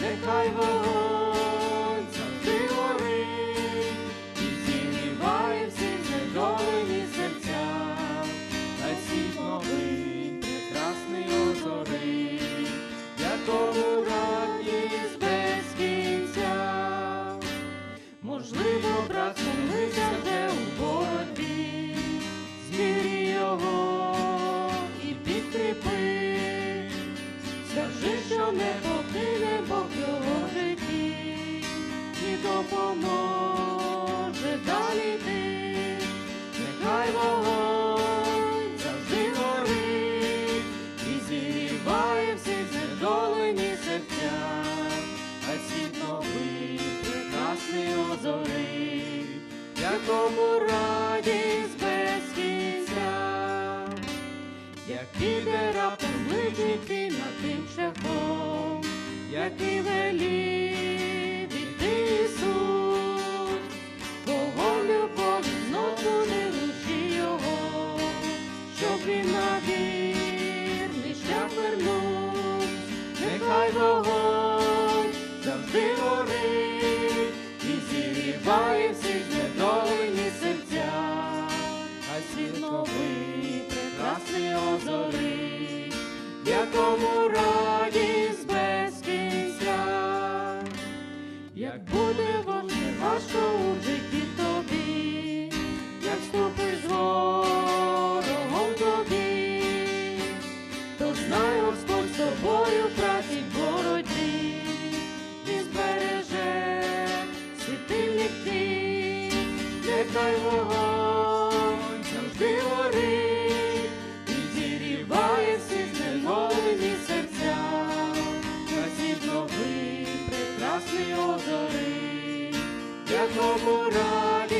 нехай вогонь завжди горить, і зігріває всі знедолені серця, хай світ новий, прекрасний озорить, якому радість без кінця. Можливо, брат допоможе далі йти, нехай вогонь завжди горить, і зігріває всі знедолені серця, а світ новий прекрасний озорить, якому радість без кінця, як іде раптом ближній ти над тим шляхом, який велів вірний шлях вернув, нехай вогонь завжди горить і зігріває всі знедолені серця, а світ новий прекрасний озорить, якому радість без кінця. Як буде нехай вогонь завжди горить, і зігріває всі знедолені серця, на світ новий прекрасний озори, якому радість